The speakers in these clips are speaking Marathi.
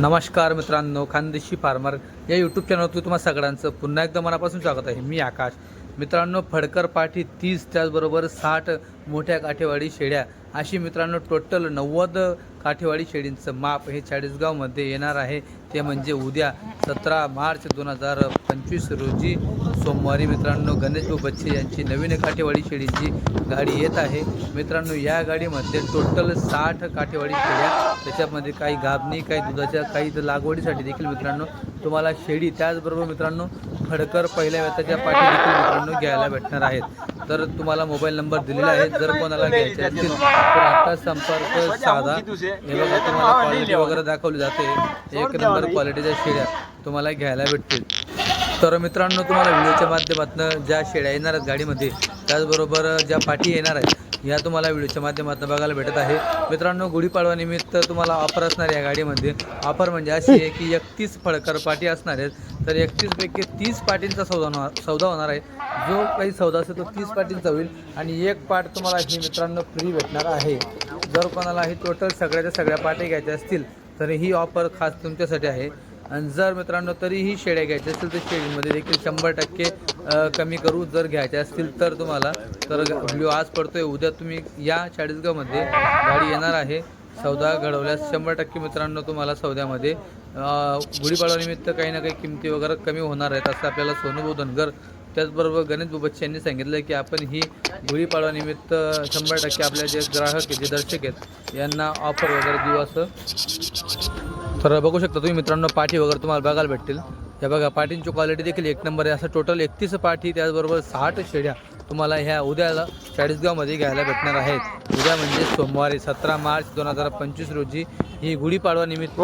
नमस्कार मित्रांनो खानदेशी फार्मर या यूट्यूब चॅनलवरती तुम्हा सगळ्यांचं पुन्हा एकदा मनापासून स्वागत आहे. मी आकाश. मित्रांनो फडकर पाठी तीस त्याचबरोबर साठ मोठ्या काठेवाडी शेळ्या अशी मित्रांनो टोटल नव्वद काठेवाडी शेळींचं माप हे चाळीसगावमध्ये येणार आहे. ते म्हणजे उद्या सतरा मार्च दोन हजार पंचवीस रोजी सोमवारी मित्रांनो गणेश बच्चे यांची नवीन काठेवाडी शेळींची गाडी येत आहे. मित्रांनो या गाडीमध्ये टोटल साठ काठेवाडी शेळ्या त्याच्यामध्ये काही गाभणी काही दुधाच्या काही लागवडीसाठी देखील मित्रांनो तुम्हाला शेळी त्याचबरोबर मित्रांनो खडकर पहिल्या व्यताच्या पाठी देखील मित्रांनो घ्यायला भेटणार आहेत. तर तुम्हाला मोबाईल नंबर दिलेला आहे जर कोणाला घ्यायचे असतील तर आता संपर्क साधा. हे बघा तुम्हाला क्वालिटी वगैरे दाखवली जाते. एक नंबर क्वालिटीच्या शेळ्या तुम्हाला घ्यायला भेटतील. तर मित्रांनो तुम्हाला व्हिडिओच्या माध्यमातून ज्या शेळ्या येणार आहेत गाडीमध्ये त्याचबरोबर ज्या पाठी येणार आहेत ह्या तुम्हाला व्हिडिओच्या माध्यमातून बघायला भेटत आहे. मित्रांनो गुढीपाडवानिमित्त तुम्हाला ऑफर असणार या गाडीमध्ये. ऑफर म्हणजे अशी आहे की एकतीस फळकर पाठी असणार आहेत. तर एकतीसपैकी तीस पाटींचा सौदा होणार सौदा होणार आहे. जो काही सौदा असेल तो तीस पाटींचा होईल. आणि एक पाट तुम्हाला ही मित्रांनो फ्री भेटणार आहे. जर कोणाला ही टोटल सगळ्याच्या सगळ्या पाटी घ्यायच्या असतील तर ही ऑफर खास तुमच्यासाठी आहे. आणि जर मित्रांनो तरीही शेळ्या घ्यायच्या असतील तर शेळीमध्ये देखील शंभर टक्के कमी करू जर घ्यायच्या असतील तर तुम्हाला. तर व्हिडिओ आज पडतोय. उद्या तुम्ही या चाळीसगावमध्ये गाडी येणार आहे. सौदा घडवल्यास शंभर टक्के मित्रांनो तुम्हाला सौद्यामध्ये. गुढीपाडवानिमित्त काही ना काही किमती वगैरे कमी होणार आहेत असं आपल्याला सोनूभाऊ धनगर त्याचबरोबर गणेश बच्चे यांनी सांगितलं की आपण ही गुढीपाडवानिमित्त शंभर टक्के आपल्या जे ग्राहक आहेत जे दर्शक आहेत यांना ऑफर वगैरे देऊ असं. तर बघू शकता तुम्ही मित्रांनो पाठी वगैरे तुम्हाला बघायला भेटतील. हे बघा पाठींची क्वालिटी देखील एक नंबर आहे. असं टोटल एकतीस पाठी त्याचबरोबर साठ शेड्या तुम्हाला ह्या उद्याला चाळीसगावमध्ये घ्यायला भेटणार आहेत. उद्या म्हणजे सोमवारी सतरा मार्च दोन हजार पंचवीस रोजी ही गुढीपाडवा निमित्त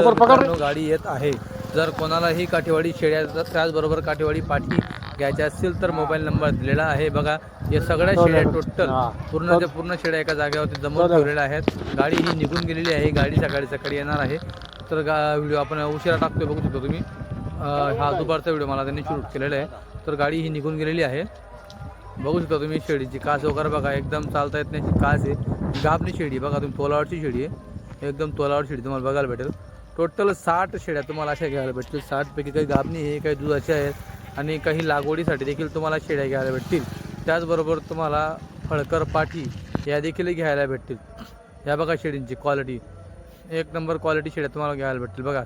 गाडी येत आहे. जर कोणाला ही काठीवाडी शेड्या त्याचबरोबर काठीवाडी पाठी घ्यायच्या असतील तर मोबाईल नंबर दिलेला आहे. बघा या सगळ्या शेड्या टोटल पूर्णच्या पूर्ण शेड्या एका जागेवरती जमवून ठेवलेल्या आहेत. गाडी ही निघून गेलेली आहे. गाडी सकाळी सकाळी येणार आहे. तर गा व्हिडिओ आपण उशिरा टाकतोय बघू शकतो तुम्ही. हा दुपारचा व्हिडिओ मला त्यांनी शूट केलेला आहे. तर गाडी ही निघून गेलेली आहे. बघू शकता तुम्ही शेडीची कास वगैरे बघा एकदम चालता येत नाही कास आहे. गाबणी शेडी बघा तुम्ही तोलावरची शेडी आहे. एकदम तोलावर शेडी तुम्हाला बघायला भेटेल. टोटल साठ शेड्या तुम्हाला अशा घ्यायला भेटतील. साठपैकी काही गाबणी आहे काही दुधाच्या आहेत आणि काही लागवडीसाठी देखील तुम्हाला शेड्या घ्यायला भेटतील. त्याचबरोबर तुम्हाला फळकर पाठी या देखील घ्यायला भेटतील. या बघा शेडींची क्वालिटी एक नंबर क्वालिटी शेळ्या तुम्हाला घ्यायला भेटतील बघा.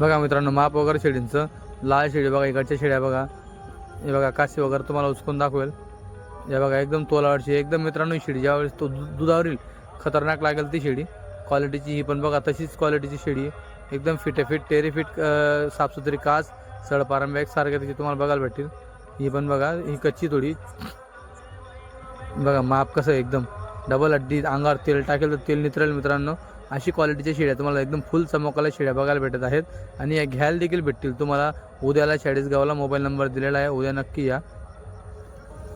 बघा मित्रांनो माप वगैरे शेळींचं लाल शेळी बघा इकडच्या शेळ्या बघा. हे बघा काशी वगैरे तुम्हाला उचकून दाखवेल. हे बघा एकदम तोलावरची एकदम मित्रांनो ही शेळी ज्यावेळेस तो दुधावरील खतरनाक लागेल ती शेळी क्वालिटीची ही पण बघा तशीच क्वालिटीची शेळी एकदम फिट आहे फिट टेरी फिट साफसुथरी कास सडपारंब्या एक सारख्या त्याची तुम्हाला बघायला भेटतील. ही पण बघा ही कच्ची थोडी. बघा माप कसं आहे एकदम. डबल अड्डी अंगावर तेल टाकेल तर तेल नितरेल मित्रांनो. अशी क्वालिटीच्या शेळ्या तुम्हाला एकदम फुल चमकाला शेळ्या बघायला भेटत आहेत. आणि या घ्यायला देखील भेटतील तुम्हाला. उद्याला चाळीसगावला मोबाईल नंबर दिलेला आहे. उद्या नक्की या.